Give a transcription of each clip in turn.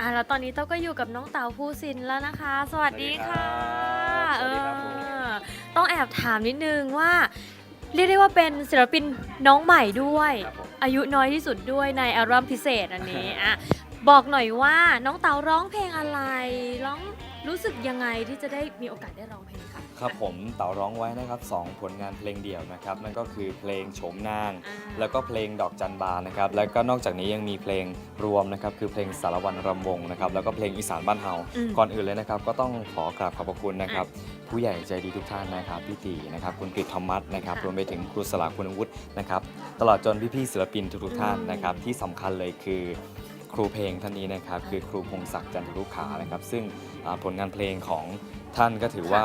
อะแล้วตอนนี้เต้าก็อยู่กับน้องเต๋าภูสินแล้วนะคะ สวัสดีค่ะสวัสดีครับผมเออต้องแอบถามนิดนึงว่า เรียกได้ว่าเป็นศิลปินน้องใหม่ด้วย ครับผม อายุน้อยที่สุดด้วยในอัลบั้มพิเศษอันนี้ อะบอกหน่อยว่าน้องเต๋าร้องเพลงอะไร ร้อง รู้สึกยังไงที่จะได้มีโอกาสได้ร้องเพลงค่ะ ครับผมเต๋าร้องไว้นะครับสองผลงานเพลงเดี่ยวนะครับนั่นก็คือเพลงโฉมนาง อ่า แล้วก็เพลงดอกจันบานนะครับแล้วก็นอกจากนี้ยังมีเพลงรวมนะครับคือเพลงสารวันรำวงนะครับแล้วก็เพลงอีสานบ้านเฮาอืม ก่อนอื่นเลยนะครับ ก็ต้องขอกราบขอบพระคุณนะครับ ผู้ใหญ่ใจดีทุกท่านนะครับพี่ตีนะครับคุณกฤษธรรมัสนะครับค่ะรวมไปถึงครูสลาคุณวุฒินะครับตลอดจนพี่ๆศิลปินทุกๆท่านอืมนะครับที่สำคัญเลยคือ ครูเพลงท่านนี้นะครับคือครูพงศักดิ์จันทรุขานะครับ ซึ่งอ่า ผลงานเพลงของท่านก็ถือว่า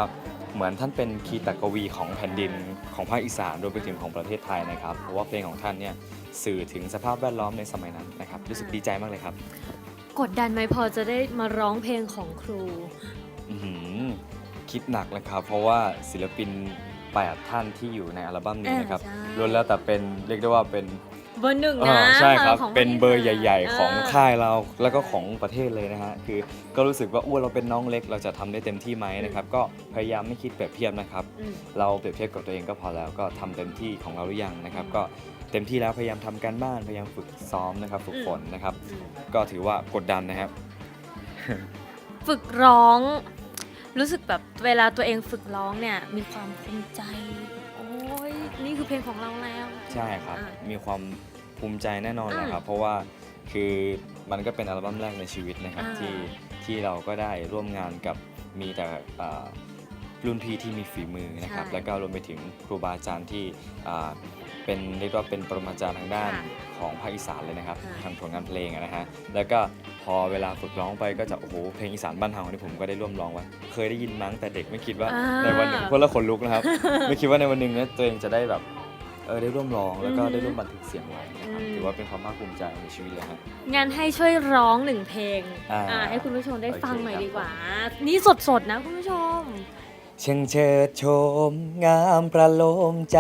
เหมือนท่านเป็นคีตกวีของแผ่นดินของภาคอีสานรวมไปถึงของประเทศไทยนะครับ เพราะว่าเพลงของท่านเนี่ยสื่อถึงสภาพแวดล้อมในสมัยนั้นนะครับรู้สึกดีใจมากเลยครับ กดดันไหมพอจะได้มาร้องเพลงของครูอื้อหือคิดหนักนะครับ เพราะว่าศิลปิน 8 ท่านที่อยู่ในอัลบั้มนี้นะครับเออใช่ ล้วนแล้วแต่เป็นเรียกได้ว่าเป็น เบอร์หนึ่งเอนะอใช่ครับ ของเป็นเบอร์ใหญ่เๆของค่ายเราแล้วก็ของประเทศเลยนะฮะคือก็รู้สึกว่าอ้วนเราเป็นน้องเล็กเราจะทำได้เต็มที่ไหมนะครับก็พยายามไม่คิดเปรียบเทียบนะครับ อืม เราเปรียบเทียบกับตัวเองก็พอแล้วก็ทำเต็มที่ของเราหรือยังนะครับ ก็เต็มที่แล้วพยายามทำการบ้านพยายามฝึกซ้อมนะครับ ฝึกฝนนะครับ อืม ก็ถือว่ากดดันนะครับ ฝึกร้อง รู้สึกแบบเวลาตัวเองฝึกร้องเนี่ย มีความภูมิใจ โอ้ยนี่คือเพลงของเราแล้ว ใช่ครับ อะมีความ ภูมิใจแน่นอนอะนะครับ เพราะว่าคือมันก็เป็นอัลบั้มแรกในชีวิตนะครับ อ่า ที่ที่เราก็ได้ร่วมงานกับมีแต่อ่ารุ่นพี่ที่มีฝีมือนะครับแล้วก็รวมไปถึงครูบาอาจารย์ที่อ่าเป็นเรียกว่าเป็นปรมาจารย์ทางด้านค่ะของภาคอีสานเลยนะครับค่ะทางผลงานเพลงอะนะฮะแล้วก็พอเวลาฝึกร้องไปก็จะโอ้โหเพลงอีสานบ้านเฮานี่ผมก็ได้ร่วมร้องไว้เคยได้ยินมั้งแต่เด็กไม่คิดว่าอ่าในวันหนึ่งพวกเราขนลุกนะครับ ไม่คิดว่าในวันหนึ่งเนี่ยตัวเองจะได้แบบ เออได้ร่วมร้องแล้วก็อือฮึได้ร่วมบันทึกเสียงไว้นะครับอืม ถือว่าเป็นความภาคภูมิใจในชีวิตเลยครับงั้นให้ช่วยร้องหนึ่งเพลงอ่าอ่าให้คุณผู้ชมได้โอเคฟังหน่อยครับ ดีกว่า นี่สดๆนะคุณผู้ชม เชิงเชิดโชม งามประโลมใจ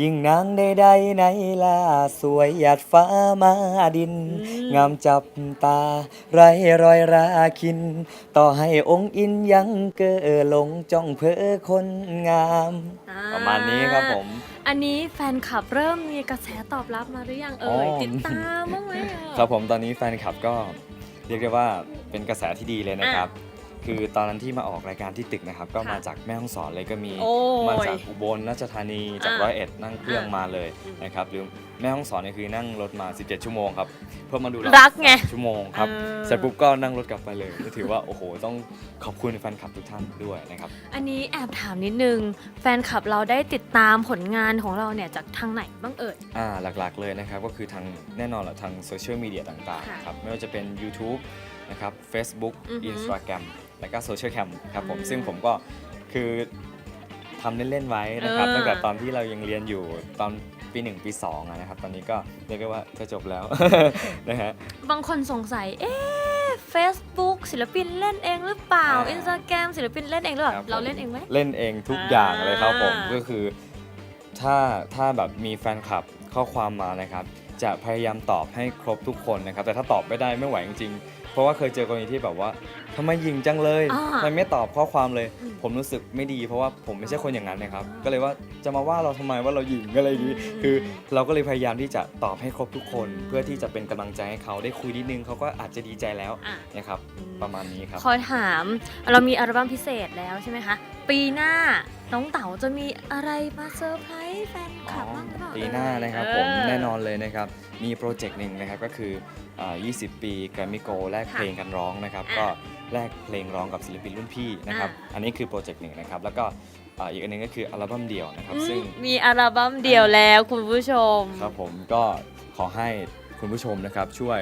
ยิ่งนางใดๆในล่าสวยหยาดฟ้ามาดินอืมงามจับตา ไรรอยราคิน ต่อให้องค์อินยังเกอหลงจ้องเพอคนงาม อ่ประมาณนี้ครับผม อันนี้แฟนคลับเริ่มมีกระแสตอบรับมาหรือยังเอ่ยอ๋อ ติดตามบ้างไหมเอ่ยครับผมตอนนี้แฟนคลับก็เรียกได้ว่าเป็นกระแสที่ดีเลยนะครับ คือตอนนั้นที่มาออกรายการที่ตึกนะครับ ก็ค่ะมาจากแม่ฮ่องสอนเลยก็มีโอ้ยมาจากอุบลราชธานีจากอะร้อยเอ็ดนั่งเครื่องอะ มาเลยอืมนะครับหรือแม่ฮ่องสอนเนี่ยคือนั่งรถมา 17 ชั่วโมงครับเพื่อมาดูเารักไงสามชั่วโมงครับเออ เสร็จปุ๊บก็นั่งรถกลับไปเลยก็ถือว่าโอ้โหต้องขอบคุณแฟนคลับทุกท่านด้วยนะครับ อันนี้แอบถามนิดนึง แฟนคลับเราได้ติดตามผลงานของเราเนี่ยจากทางไหนบ้างเอ่ย อ่าหลักๆเลยนะครับก็คือทางแน่นอนแหละทางโซเชียลมีเดียต่างค่ะๆครับไม่ว่าจะเป็น YouTube นะครับ Facebook อือฮึ Instagram แล้วก็โซเชียลแคมครับผมอืมซึ่งผมก็คือทำเล่นๆไว้นะครับเออ ตั้งแต่ตอนที่เรายังเรียนอยู่ตอนปี1ปี2อะนะครับ ตอนนี้ก็เรียกได้ว่าจะจบแล้ว นะฮะ บางคนสงสัย เอ๊ะ Facebook ศิลปินเล่นเองหรือเปล่า อ่า Instagram ศิลปินเล่นเองหรือเปล่า ครับผม เราเล่นเองไหม เล่นเองทุกอย่างเลยครับผมอ่า ก็คือถ้าถ้าแบบมีแฟนคลับข้อความมานะครับ จะพยายามตอบให้ครบทุกคนนะครับ แต่ถ้าตอบไม่ได้ไม่ไหวจริงๆ เพราะว่าเคยเจอกรณีที่แบบว่าทำไมยิงจังเลยอ่าทำไมไม่ตอบข้อความเลย อืมผมรู้สึกไม่ดีเพราะว่าผมไม่ใช่คนอย่างนั้นนะครับอ่าก็เลยว่าจะมาว่าเราทำไมว่าเรายิงอะไรอย่างนี้ อืม คือเราก็เลยพยายามที่จะตอบให้ครบทุกคนอืมเพื่อที่จะเป็นกำลังใจให้เขาได้คุยนิดนึงเขาก็อาจจะดีใจแล้วอะนะครับอืมประมาณนี้ครับ ขอถามเรามีอัลบั้มพิเศษแล้วใช่ไหมคะ ปีหน้า น้องเต๋าจะมีอะไรมาเซอร์ไพรส์แฟนคลับบ้างหรือเปล่าปีหน้านะครับเออผมแน่นอนเลยนะครับ มีโปรเจกต์หนึ่งนะครับก็คืออ่า20 ปีแกรมมี่โกแลกค่ะเพลงกันร้องนะครับอะก็แลกเพลงร้องกับศิลปินรุ่นพี่นะครับอะอันนี้คือโปรเจกต์หนึ่งนะครับ แล้วก็อ่าอีกอันหนึงก็คืออัลบั้มเดี่ยวนะครับอืมซึ่งมีอัลบั้มเดียวแล้วคุณผู้ชม ครับผมก็ขอให้คุณผู้ชมนะครับช่วย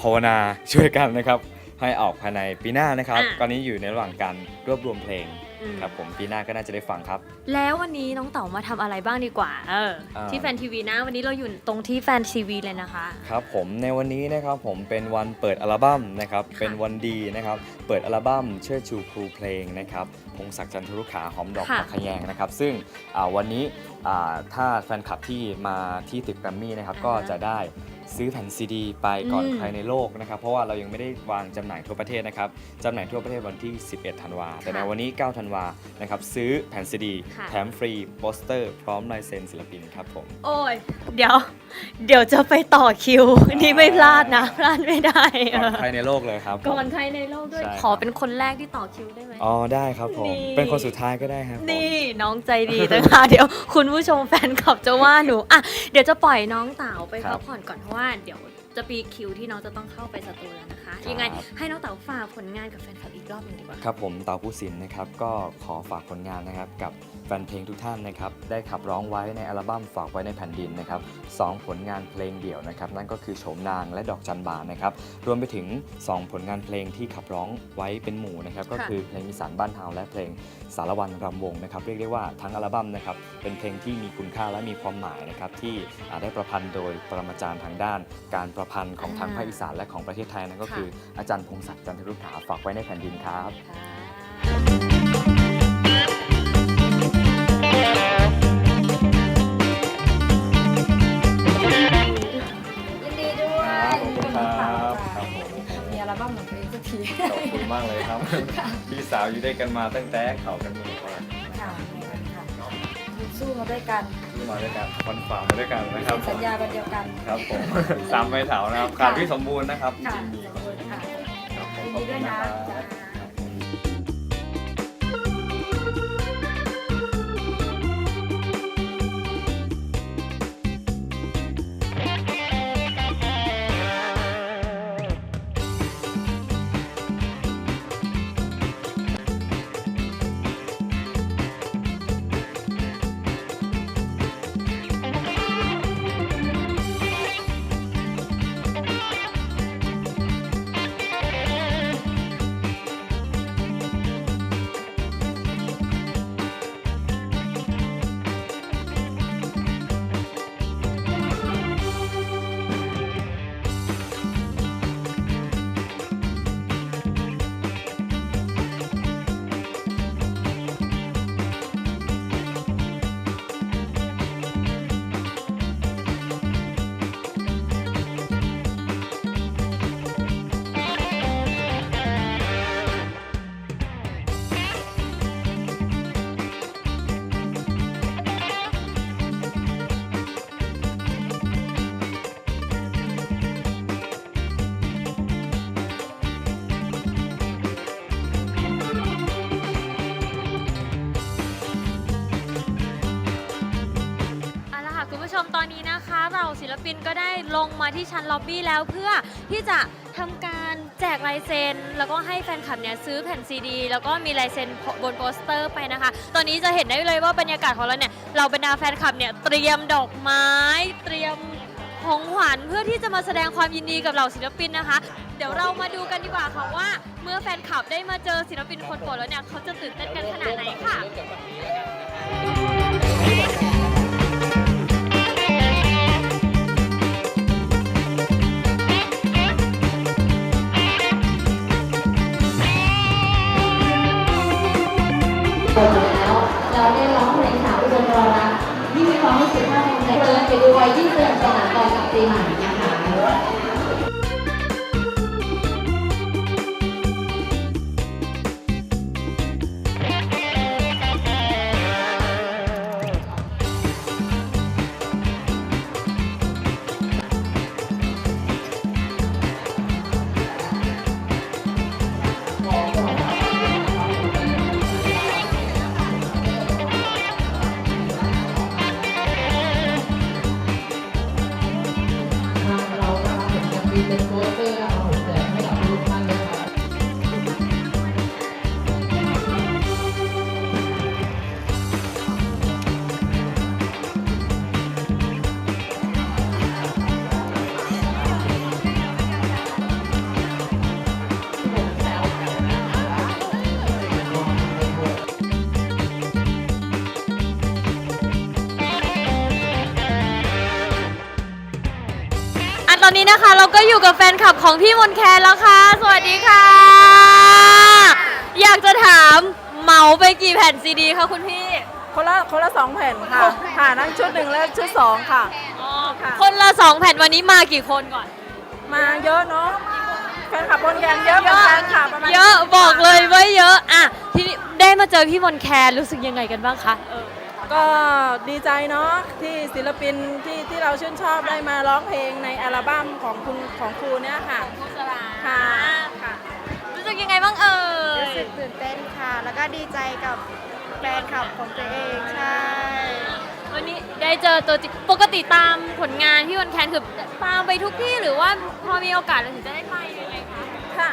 ภาวนาช่วยกันนะครับให้ออกภายในปีหน้านะครับอะตอนนี้อยู่ในระหว่างการรวบรวมเพลง อืมครับผมปีหน้าก็น่าจะได้ฟังครับ แล้ววันนี้น้องเต๋ามาทำอะไรบ้างดีกว่า เออ อ่า ที่แฟนทีวีนะ วันนี้เราอยู่ตรงที่แฟนทีวีเลยนะคะ ครับผมในวันนี้นะครับผมเป็นวันเปิดอัลบั้มนะครับค่ะเป็นวันดีนะครับเปิดอัลบั้มเชิดชูครูเพลงนะครับพงศักดิ์จันทรุขาหอมดอกค่ะผักขยงนะครับ ซึ่งอ่าวันนี้อ่าถ้าแฟนคลับที่มาที่ตึกแกรมมี่นะครับ ก็จะได้ซื้อแผ่นซีดีไปก่อนอืม ใครในโลกนะครับ เพราะว่าเรายังไม่ได้วางจำหน่ายทั่วประเทศนะครับจำหน่ายทั่วประเทศวันที่ 11 ธันวา แต่ในวันนี้ 9 ธันวานะครับ ซื้อแผ่นซีดีค่ะแถมฟรีโปสเตอร์ พร้อมลายเซ็นศิลปินครับผม โอ้ย เดี๋ยว เดี๋ยวจะไปต่อคิว นี่ไม่พลาดนะ พลาดไม่ได้ก่อนใครในโลกเลยครับผมก่อนใครในโลกด้วย ใช่ขอเป็นคนแรกที่ต่อคิวได้ไหม อ๋อได้ครับผม นี่ เป็นคนสุดท้ายก็ได้ครับผมนี่น้องใจดีจังค่ะ เดี๋ยวคุณผู้ชมแฟนคลับจะว่าหนูอะเดี๋ยวจะปล่อยน้องเต๋าไปครัพับกผ่อนก่อนเพราะว่าเดี๋ยวจะปีคิวที่น้องจะต้องเข้าไปสตูแล้วนะคะ ยังไงครับให้น้องเต๋าฝากผลงานกับแฟนคลับอีกรอบหนึงดีกว่า ครับผมเต๋าผู้สินนะครับก็ขอฝากผลงานนะครับกับ แฟนเพลงทุกท่านนะครับได้ขับร้องไว้ในอัลบั้มฝากไว้ในแผ่นดินนะครับสองผลงานเพลงเดี่ยวนะครับนั่นก็คือโฉมนางและดอกจันบานนะครับรวมไปถึง 2 ผลงานเพลงที่ขับร้องไว้เป็นหมู่นะครับก็ค่ะคือเพลงอีสานบ้านเฮาและเพลงสารวันรำวงนะครับเรียกได้ว่าทั้งอัลบั้มนะครับเป็นเพลงที่มีคุณค่าและมีความหมายนะครับที่อ่าได้ประพันธ์โดยปรมาจารย์ทางด้าน การประพันธ์ของทางภาคอีสานและของประเทศไทยนั่นก็คืออาจารย์พงศักดิ์จันทรุขาฝากไว้ในแผ่นดินครับ บั้มของตัวเองสักทีขอบคุณมากเลยครับ พี่สาวอยู่ด้วยกันมาตั้งแต่เขากันมือก่อนค่ะค่ะสู้มาด้วยกันที่มาด้วยกันฟันฝ่ามาด้วยกันนะครับสัญญากันเดียวกันครับผมสามใบเถานะครับขาดพี่สมบูรณ์นะครับจค่ะริงๆดีสมบูรณ์ค่ะครับผมยินดีด้วยนะ มาที่ชั้นล็อบบี้แล้วเพื่อที่จะทำการแจกลายเซ็นแล้วก็ให้แฟนคลับเนี่ยซื้อแผ่นซีดี แล้วก็มีลายเซ็นบนโปสเตอร์ไปนะคะ ตอนนี้จะเห็นได้เลยว่าบรรยากาศของเราเนี่ยเราบรรดาแฟนคลับเนี่ยเตรียมดอกไม้ เตรียมของขวัญเพื่อที่จะมาแสดงความยินดีกับเหล่าศิลปินนะคะ เดี๋ยวเรามาดูกันดีกว่าค่ะว่า เมื่อแฟนคลับได้มาเจอศิลปินคนโปรดแล้วเนี่ยเขาจะตื่นเต้นกันขนาดไหนค่ะ เกินไปด้วยยิ่งเตือนสนานตอนกับปีใหม่นะคะ อันตอนนี้นะคะ เราก็อยู่กับแฟนคลับของพี่มนแคนแล้วค่ะ สวัสดีค่ะ อยากจะถามเหมาไปกี่แผ่นซีดีคะคุณพี่ คนละคนละสองแผ่นค่ะ ค่ะนั่งชุดหนึ่งและชุดสองค่ะอ๋อค่ะ คนละสองแผ่นวันนี้มากี่คนก่อน มาเยอะเนาะแฟนคลับบนแกนเยอะเหมือนกันค่ะประมาณเยอะบอกเลยว่าเยอะ อะ ทีนี้ได้มาเจอพี่มนต์แคนรู้สึกยังไงกันบ้างคะเออ ก็ดีใจเนาะที่ศิลปินที่ที่เราชื่นชอบได้มาร้องเพลงในอัลบั้มของคุณของครูเนี่ยค่ะค่ะค่ะ รู้สึกยังไงบ้างเอ่ยรู้สึกตื่นเต้นค่ะ แล้วก็ดีใจกับแฟนคลับของตัวเองใช่ วันนี้ได้เจอตัวจริงปกติตามผลงานพี่มนต์แคนคือตามไปทุกที่หรือว่าพอมีโอกาสเราถึงจะได้ไปยังไงคะ ค่ะ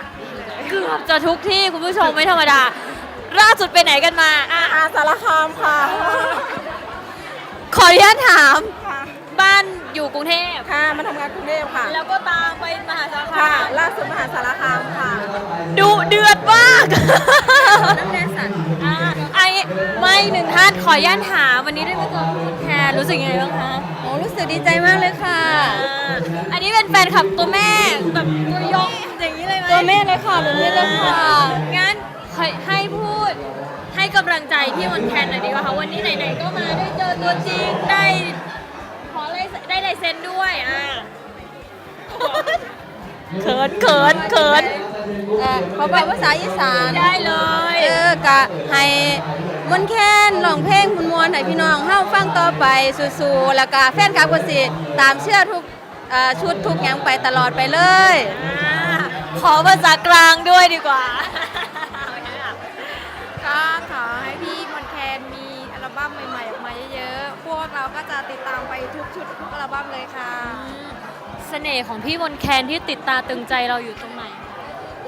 เกือบจะทุกที่คุณผู้ชมไม่ธรรมดา ล่าสุดไปไหนกันมาอะอาสารคามค่ะ ขออนุญาตถาม ค่ะบ้านอยู่กรุงเทพ ค่ะมาทำงานกรุงเทพค่ะ แล้วก็ตามไปมหาสารค่ะคามล่าสุดมหาสารคามค่ะดุเดือดมากน้ำแดงสันอ่าไอ้ไม่หนึ่งท่านขออนุญาตถามวันนี้ได้มาเจอคุณแทนรู้สึกยังไงบ้างคะโอ้รู้สึกดีใจมากเลยค่ะ อ่าอันนี้เป็นแฟนคลับตัวแม่แบบตัวยงอย่างนี้เลยไหมตัวแม่เลยค่ะตัวแม่เลยค่ะ งั้น ให้ให้พูดให้กำลังใจพี่มนต์แคนหน่อยดีกว่าค่ะวันนี้ไหนๆก็มาได้เจอตัวจริงได้ขอลายเซ็นได้ลายเซ็นด้วยอะเขินเขินเขินเขาบอกภาษาอีสานได้เลย เออกะให้มวนต์แค้นร้องเพลงมวนมวนๆให้พี่น้องเฮาฟังต่อไปสู้ๆแล้วก็แฟนคลับก็สิตามเชื่อทุกเอ่อชุดทุกอย่างไปตลอดไปเลย อ่าขอภาษากลางด้วยดีกว่า บั้มใหม่ๆออกมาเยอะๆ พวกเราก็จะติดตามไปทุกชุดทุกอัลบั้มเลยค่ะ เสน่ห์ของพี่มนต์แคนที่ติดตาตึงใจเราอยู่ตรงไหน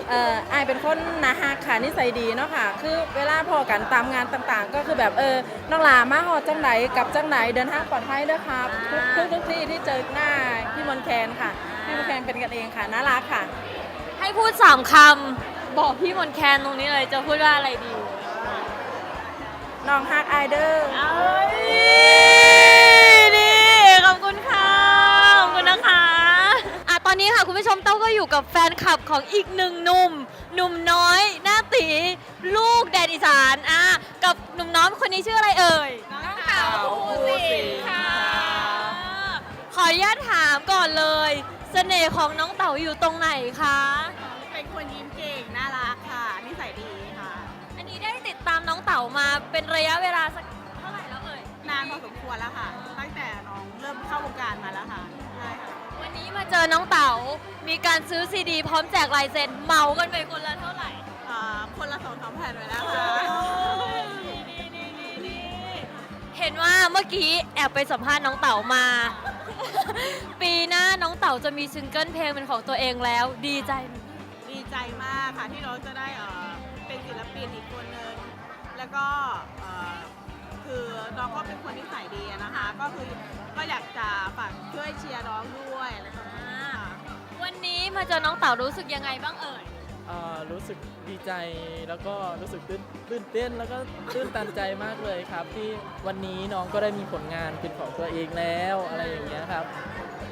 เอ่ออายเป็นคนนาฮักค่ะนิสัยดีเนาะค่ะ คือเวลาพอกันตามงานต่างๆ ก็คือแบบเออน้องหลามาหอดจังไหนกลับจังไหนเดินทางปลอดภัยเด้อครับทุกทุกทุกที่ที่เจอหน้าพี่มนต์แคนค่ะ พี่มนต์แคนเป็นกันเองค่ะน่ารักค่ะ ให้พูดสามคำบอกพี่มนต์แคนตรงนี้เลยจะพูดว่าอะไรดี น้องฮักไอเดอร์เอ้ยนี่ ขอบคุณค่ะ ขอบคุณนะคะอะตอนนี้ค่ะคุณผู้ชมเต้าก็อยู่กับแฟนคลับของอีกหนึ่งหนุ่ม หนุ่มน้อย หน้าตี ลูกแดนอีสานอะกับหนุ่มน้อยคนนี้ชื่ออะไรเอ่ย น้องเต๋าภูสิงค่ะ ขออนุญาตถามก่อนเลย เสน่ห์ของน้องเต๋าอยู่ตรงไหนคะ เป็นคนยิ้มเก่ง น่ารัก ติดตามน้องเต๋ามาเป็นระยะเวลาสักเท่าไหร่แล้วเอ่ยนานพอสมควรแล้วค่ะ ตั้งแต่น้องเริ่มเข้าวงการมาแล้วค่ะใช่ค่ะ วันนี้มาเจอน้องเต๋ามีการซื้อซีดี พร้อมแจกลายเซ็นเหมากันไปคนละเท่าไหร่อ่าคนละสองสามแผ่นไว้แล้วค่ะเห็นว่าเมื่อกี้แอบไปสัมภาษณ์น้องเต๋ามา ปีหน้าน้องเต๋าจะมีซิงเกิลเพลงเป็นของตัวเองแล้ว ดีใจไหมดีใจมากค่ะที่น้องจะได้เอ่อเป็นศิลปินอีกคนนึง แล้วก็เอ่อคือน้องก็เป็นคนนิสัยดีอะนะคะ ก็คือก็อยากจะฝากช่วยเชียร์น้องด้วยอะไรประมาณนี้ค่ะวันนี้มาเจอน้องเต๋ารู้สึกยังไงบ้างเอ่ย เอ่อรู้สึกดีใจแล้วก็รู้สึกตื่นตื่นเต้นแล้วก็ตื่นตันใจมากเลยครับ ที่วันนี้น้องก็ได้มีผลงานเป็นของตัวเองแล้วอะไรอย่างเงี้ยครับ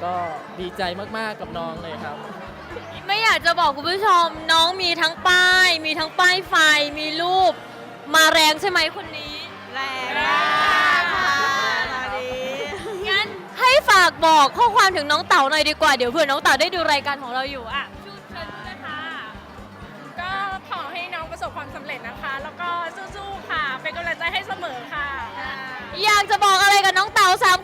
ก็ดีใจมากๆกับน้องเลยครับ ไม่อยากจะบอกคุณผู้ชมน้องมีทั้งป้าย มีทั้งป้ายไฟมีรูป มาแรงใช่ไหมคนนี้ แรงมากค่ะตอนนี้งั้นให้ฝากบอกข้อความถึงน้องเต๋าหน่อยดีกว่า เดี๋ยวเผื่อน้องเต๋าได้ดูรายการของเราอยู่อะชูเชิญพูดนะคะก็ขอให้น้องประสบความสำเร็จนะคะ แล้วก็สู้ๆค่ะ เป็นกำลังใจให้เสมอค่ะ อยากจะบอกอะไรกับน้องเต๋าสามคำพูดเลย